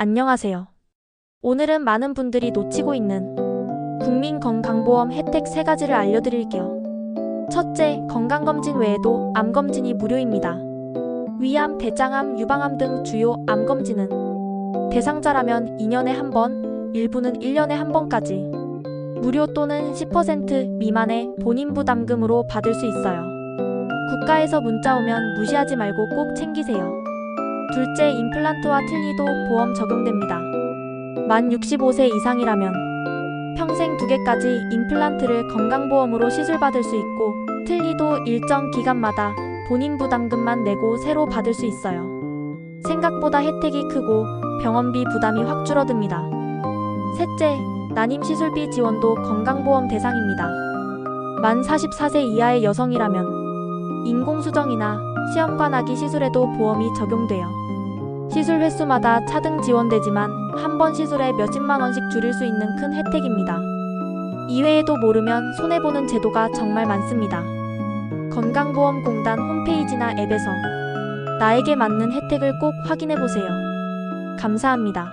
안녕하세요. 오늘은 많은 분들이 놓치고 있는 국민건강보험 혜택 3가지를 알려드릴게요. 첫째, 건강검진 외에도 암검진이 무료입니다. 위암, 대장암, 유방암 등 주요 암검진은 대상자라면 2년에 한 번, 일부는 1년에 한 번까지 무료 또는 10% 미만의 본인 부담금으로 받을 수 있어요. 국가에서 문자 오면 무시하지 말고 꼭 챙기세요. 둘째, 임플란트와 틀니도 보험 적용됩니다. 만 65세 이상이라면 평생 두 개까지 임플란트를 건강보험으로 시술받을 수 있고 틀니도 일정 기간마다 본인 부담금만 내고 새로 받을 수 있어요. 생각보다 혜택이 크고 병원비 부담이 확 줄어듭니다. 셋째, 난임 시술비 지원도 건강보험 대상입니다. 만 44세 이하의 여성이라면 인공수정이나 시험관하기 시술에도 보험이 적용돼요. 시술 횟수마다 차등 지원되지만 한 번 시술에 몇십만 원씩 줄일 수 있는 큰 혜택입니다. 이외에도 모르면 손해보는 제도가 정말 많습니다. 건강보험공단 홈페이지나 앱에서 나에게 맞는 혜택을 꼭 확인해보세요. 감사합니다.